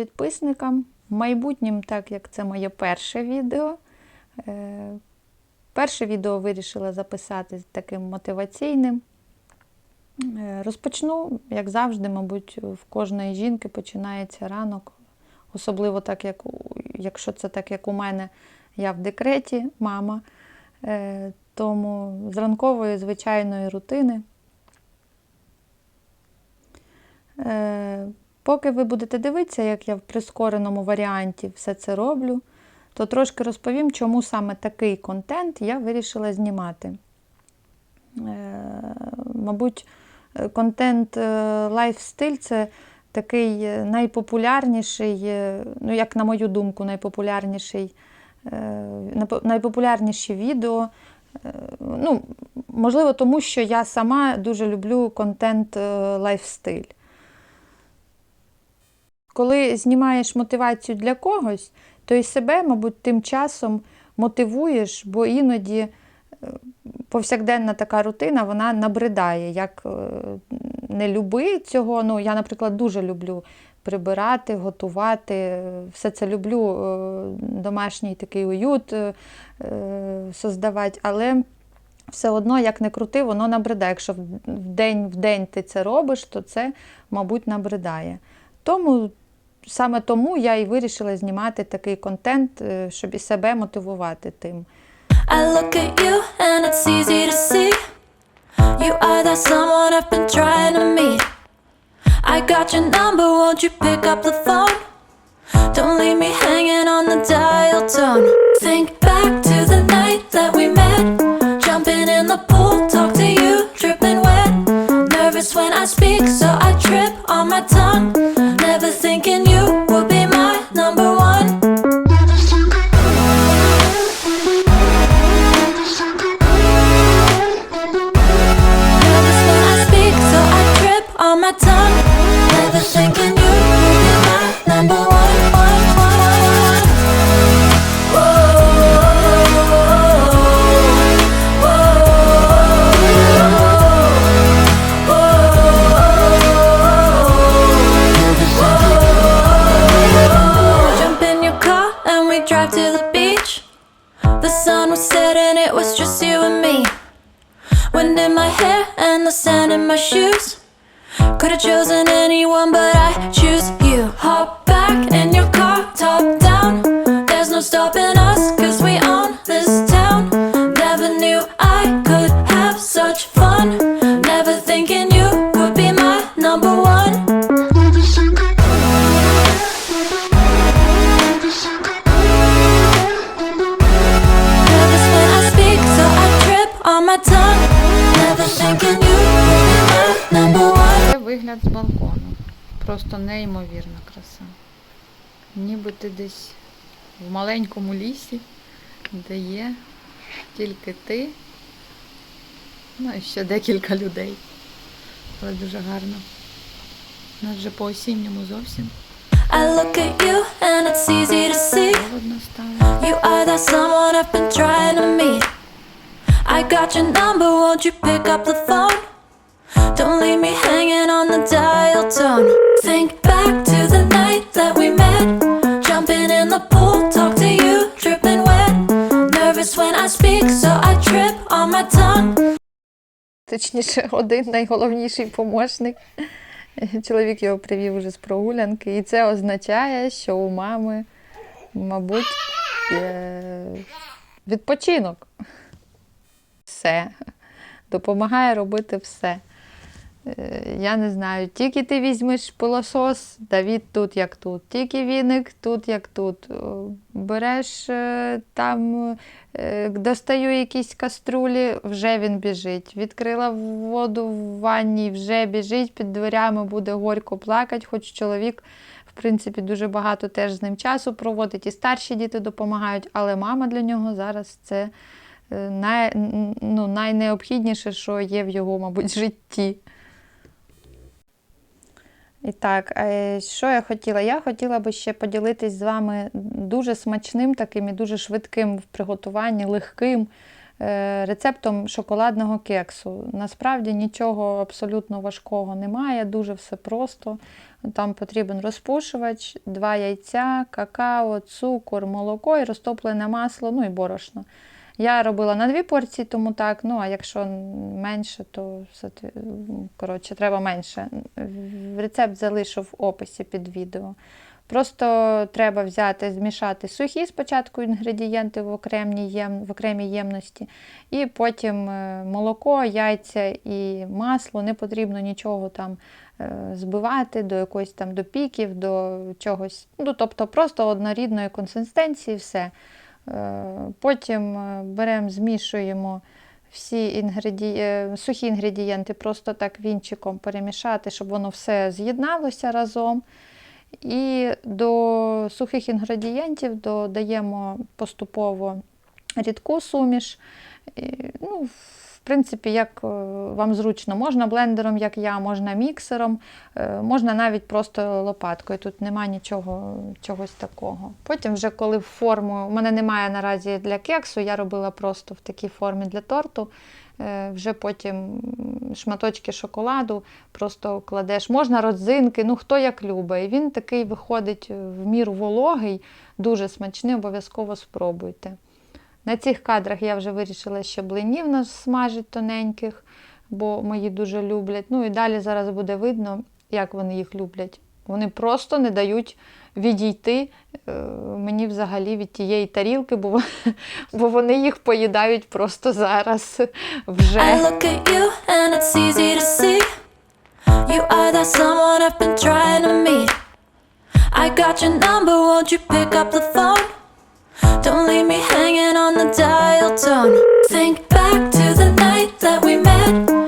підписникам. Майбутнім, так як це моє перше відео. е, Перше відео вирішила записати таким мотиваційним. Е, Розпочну, як завжди, мабуть, в кожної жінки починається ранок, особливо так, як якщо це так, як у мене, я в декреті, мама. Е, Тому з ранкової звичайної рутини. Поки ви будете дивитися, як я в прискореному варіанті все це роблю, то трошки розповім, чому саме такий контент я вирішила знімати. Е, Мабуть, е, контент е, лайфстиль це такий найпопулярніший, ну, як на мою думку, найпопулярніший, найпопулярніші відео. Ну, можливо, тому що я сама дуже люблю контент лайфстиль. Коли знімаєш мотивацію для когось, то і себе, мабуть, тим часом мотивуєш, бо іноді е, повсякденна така рутина, вона набридає. Як е, не люби цього. Ну, я, наприклад, дуже люблю прибирати, готувати. е, Все це люблю, домашній такий уют создавати, але все одно, як не крути, воно набридає. Якщо в день в день ти це робиш, то це, мабуть, набридає. Тому саме тому я і вирішила знімати такий контент, е, щоб і себе мотивувати тим. I look at you and it's easy to see. You are that someone I've been trying to meet. I got your number, won't you pick up the phone? Don't leave me hanging on the dial tone. Think back to the night that we met. My. Never thinking you would be my number one, one, one, one. Jump in your car and we drive to the beach. The sun was setting, it was just you and me. Wind in my hair and the sand in my shoes. Could have chosen anyone, but I choose you. Hop back in your car, top down. There's no stopping us, вигляд з балкону. Просто неймовірна краса. Ніби ти десь в маленькому лісі, де є тільки ти, ну і ще декілька людей. Але дуже гарно. У нас вже по осінньому зовсім I look at you and it's easy to see. You are that someone I've been trying to meet. I got your number, won't you pick up the phone? Hanging on the dial tone. Think back to the night that we met. Jumping in the dripping wet. Nervous when I speak, so I trip on my tongue. Точніше, один найголовніший помощник. Чоловік його привів уже з прогулянки, і це означає, що у мами, мабуть, е, відпочинок. Все. Допомагає робити все. Е, Я не знаю, тільки ти візьмеш пилосос, Давід тут як тут, тільки віник тут як тут. Береш е, там, е, достаю якісь каструлі, вже він біжить. Відкрила воду в ванні, вже біжить, під дверями буде горько плакати, хоч чоловік, в принципі, дуже багато теж з ним часу проводить, і старші діти допомагають, але мама для нього зараз це най, ну, найнеобхідніше, що є в його, мабуть, житті. І так, е, що я хотіла? Я хотіла би ще поділитись з вами дуже смачним таким і дуже швидким в приготуванні, легким е, рецептом шоколадного кексу. Насправді нічого абсолютно важкого немає, дуже все просто. Там потрібен розпушувач, два яйця, какао, цукор, молоко і розтоплене масло, ну і борошно. Я робила на дві порції, тому так. Ну а якщо менше, то коротше, треба менше. Рецепт залишу в описі під відео. Просто треба взяти, змішати сухі спочатку інгредієнти в окремій, єм, в окремій ємності, і потім е, молоко, яйця і масло. Не потрібно нічого там е, збивати до якоїсь там до піків, до чогось. Ну, тобто просто однорідної консистенції, все. Е, Потім е, беремо, змішуємо всі інгреді... е, сухі інгредієнти, просто так вінчиком перемішати, щоб воно все з'єдналося разом. І до сухих інгредієнтів додаємо поступово рідку суміш. Ну, в принципі, як е, вам зручно, можна блендером, як я, можна міксером, е, можна навіть просто лопаткою. Тут нема нічого чогось такого. Потім, вже коли в форму, у мене немає наразі для кексу, я робила просто в такій формі для торту. Е, Вже потім шматочки шоколаду просто кладеш. Можна родзинки, ну хто як любить. Він такий виходить в міру вологий, дуже смачний, обов'язково спробуйте. На цих кадрах я вже вирішила ще блинів насмажити тоненьких, бо мої дуже люблять. Ну і далі зараз буде видно, як вони їх люблять. Вони просто не дають відійти е, мені взагалі від тієї тарілки, бо, бо вони їх поїдають просто зараз вже. You are that someone I've been trying to meet. I got your number, won't you pick up the phone? Don't leave me hanging on the dial tone. Think back to the night that we met.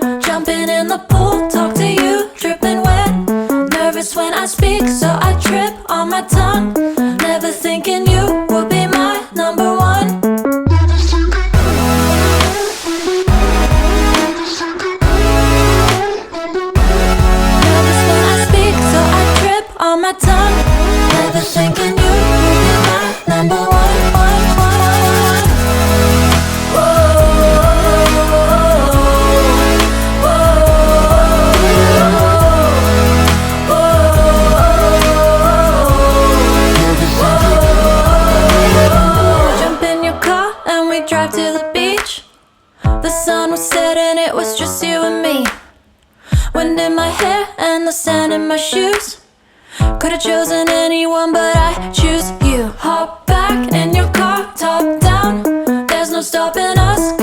the sand in my shoes. Could have chosen anyone, but I choose you. Hop back in your car, top down. There's no stopping us.